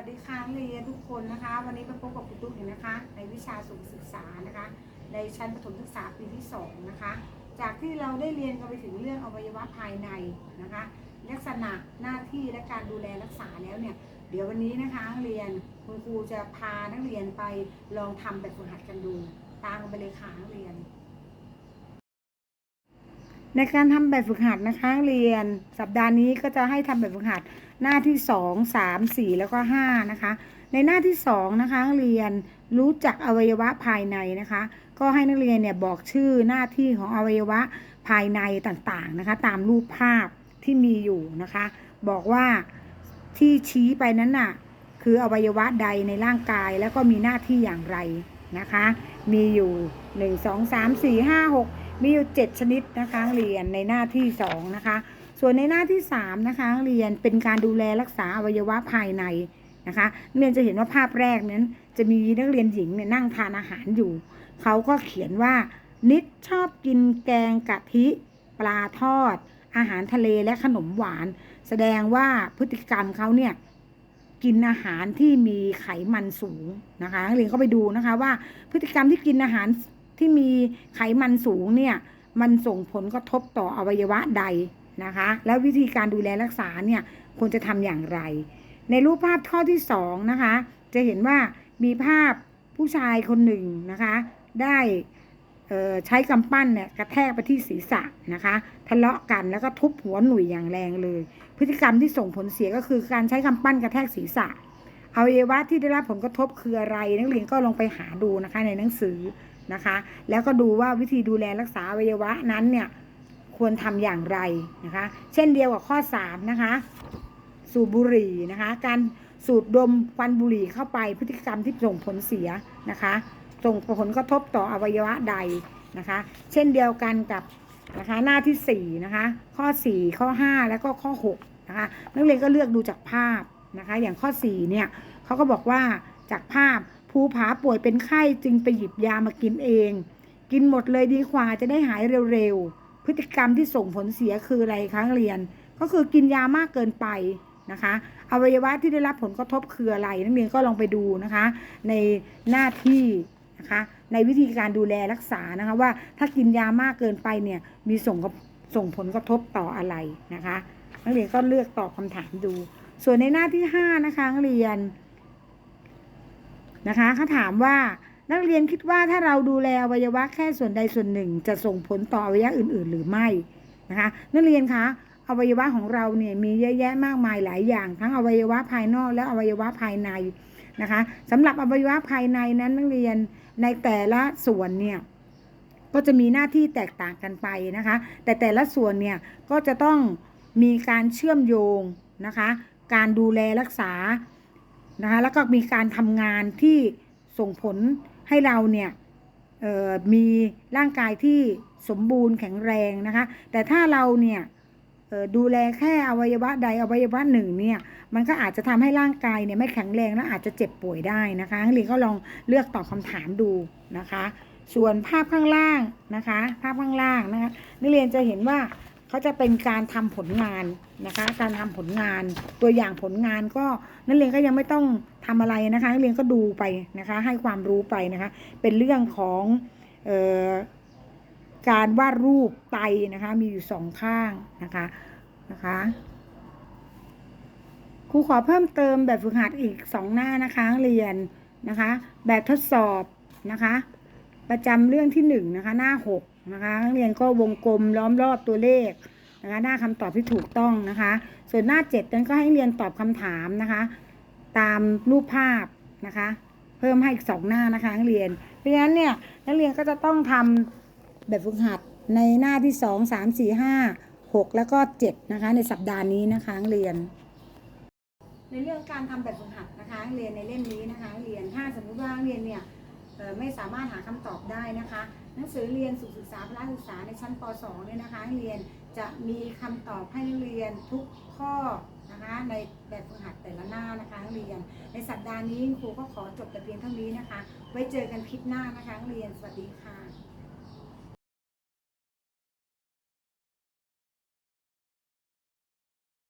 วัสดีค่ะเรียนทุกคนนะคะ วันนี้มาพบกับคุณตุ๊กอีกนะคะ ในวิชาสุขศึกษานะคะ ในชั้นประถมศึกษาปีที่สองนะคะ จากที่เราได้เรียนกันไปถึงเรื่องอวัยวะภายในนะคะ ลักษณะหน้าที่และการดูแลรักษาแล้วเนี่ย เดี๋ยววันนี้นะคะเรียนคุณครูจะพานักเรียนไปลองทำแบบฝึกหัดกันดู ตามกันไปเลยค่ะนักเรียน ในการทำแบบฝึกหัดนะคะเรียนสัปดาห์นี้ก็จะให้ทำแบบฝึกหัด หน้าที่2 3 4แล้วก็5นะคะ ในหน้าที่2นะคะนักเรียนรู้จักอวัยวะภายในนะคะ ก็ให้นักเรียนเนี่ยบอกชื่อหน้าที่ของอวัยวะภายในต่างๆนะคะ ตามรูปภาพที่มีอยู่นะคะ บอกว่าที่ชี้ไปนั้นน่ะคืออวัยวะใดในร่างกายแล้วก็มีหน้าที่อย่างไรนะคะ มีอยู่ 1 2 3 4 5 6 มีอยู่ 7 ชนิดนะคะนักเรียนในหน้าที่ 2 นะคะ ส่วนในหน้าที่3นะคะเรียนเป็นการดูแลรักษาอวัยวะภายในนะคะเรียนจะเห็นว่าภาพแรกนั้น จะมีนักเรียนหญิงเนี่ยนั่งทานอาหารอยู่ เขาก็เขียนว่า นิดชอบกินแกงกะทิ ปลาทอด อาหารทะเลและขนมหวาน แสดงว่าพฤติกรรมเขาเนี่ยกินอาหารที่มีไขมันสูงนะคะเรียนก็ไปดูนะคะว่าพฤติกรรมที่กินอาหารที่มีไขมันสูงเนี่ยมันส่งผลกระทบต่ออวัยวะใด นะคะ แล้ววิธีการดูแลรักษาเนี่ยควรจะทำอย่างไร ในรูปภาพข้อที่สองนะคะ จะเห็นว่ามีภาพผู้ชายคนหนึ่งนะคะ ได้ใช้กำปั้นเนี่ยกระแทกไปที่ศีรษะนะคะทะเลาะกันแล้วก็ทุบหัวหนุ่ยอย่างแรงเลย พฤติกรรมที่ส่งผลเสียก็คือการใช้กำปั้นกระแทกศีรษะอวัยวะที่ได้รับผลกระทบคืออะไร นักเรียนก็ลงไปหาดูนะคะในหนังสือนะคะ แล้วก็ดูว่าวิธีดูแลรักษาอวัยวะนั้นเนี่ย ควรทำอย่างไรนะคะ เช่นเดียวกับข้อ 3 นะคะ สูบบุหรี่นะคะ การสูดดมควันบุหรี่เข้าไปพฤติกรรมที่ส่งผลเสียนะคะ ส่งผลกระทบต่ออวัยวะใดนะคะ เช่นเดียวกันกับนะคะหน้าที่4นะคะข้อ 4 ข้อ 5 แล้วก็ข้อ6นะคะนักเรียนก็เลือกดูจากภาพนะคะ อย่างข้อ 4 เนี่ยเขาก็บอกว่าจากภาพภูผาป่วยเป็นไข้จึงไปหยิบยามากินเอง กินหมดเลยดีกว่าจะได้หายเร็วๆ พฤติกรรมที่ส่งผลเสียคืออะไรคะเรียน ก็คือกินยามากเกินไปนะคะอวัยวะที่ได้รับผลกระทบคืออะไรนักเรียนก็ลองไปดูนะคะ ในหน้าที่นะคะในวิธีการดูแลรักษานะคะว่าถ้ากินยามากเกินไปเนี่ยมีส่งกับส่งผลกระทบต่ออะไรนะคะนักเรียนก็เลือกตอบคำถามดู ส่วนในหน้าที่5นะคะนักเรียนนะคะเขาถามว่า นักเรียนคิดว่าถ้าเราดูแลอวัยวะแค่ส่วนใดส่วนหนึ่ง จะส่งผลต่ออวัยวะอื่น ๆ หรือไม่นะคะนักเรียนคะอวัยวะของเราเนี่ยมีเยอะแยะมากมายหลายอย่าง ทั้งอวัยวะภายนอกและอวัยวะภายในนะคะสำหรับอวัยวะภายในนั้นนักเรียนในแต่ละส่วนเนี่ยก็จะมีหน้าที่แตกต่างกันไปนะคะ แต่แต่ละส่วนเนี่ยก็จะต้องมีการเชื่อมโยงนะคะ การดูแลรักษานะคะแล้วก็มีการทำงานที่ส่งผล ให้เราเนี่ยมีร่างกายที่สมบูรณ์แข็งแรงนะคะ แต่ถ้าเราเนี่ยดูแลแค่อวัยวะใดอวัยวะหนึ่งเนี่ยมันก็อาจจะทำให้ร่างกายเนี่ยไม่แข็งแรงและอาจจะเจ็บป่วยได้นะคะนักเรียนก็ลองเลือกตอบคำถามดูนะคะ ส่วนภาพข้างล่างนะคะ ภาพข้างล่างนะคะนักเรียนจะเห็นว่า เขาจะเป็นการทำผลงานนะคะ การทำผลงาน ตัวอย่างผลงานก็นักเรียนก็ยังไม่ต้องทำอะไรนะคะนักเรียนก็ดูไปนะคะ ให้ความรู้ไปนะคะ เป็นเรื่องของออการวาดรูปไตนะคะ มีอยู่สองข้างนะคะนะคะครูขอเพิ่มเติมแบบฝึกหัดอีกสองหน้านะคะนักเรียนนะคะ แบบทดสอบนะคะ ประจำเรื่องที่หนึ่งนะคะ หน้าหก นะคะนักเรียนก็วงกลมล้อมรอบตัวเลขนะคะหน้าคำตอบที่ถูกต้องนะคะ ส่วนหน้าเจ็ดนั้นก็ให้เรียนตอบคำถามนะคะ ตามรูปภาพนะคะ เพิ่มให้อีกสองหน้านะคะนักเรียน เพราะฉะนั้นเนี่ยนักเรียนก็จะต้องทำแบบฝึกหัดในหน้าที่สองสามสี่ห้าหกแล้วก็เจ็ดนะคะ ในสัปดาห์นี้นะคะนักเรียน ในเรื่องการทำแบบฝึกหัดนะคะนักเรียนในเล่มนี้นะคะนักเรียนถ้าสมมุติว่านักเรียนเนี่ยไม่สามารถหาคำตอบได้นะคะ หนังสือเรียนสุขศึกษาพละศึกษาในชั้นป .2 เนี่ยนะคะนักเรียนจะมีคำตอบให้นักเรียนทุกข้อนะคะในแบบฝึกหัดแต่ละหน้านะคะนักเรียน ในสัปดาห์นี้ครูก็ขอจบแต่เพียงเท่านี้นะคะ ไว้เจอกันคลิปหน้านะคะนักเรียนสวัสดีค่ะ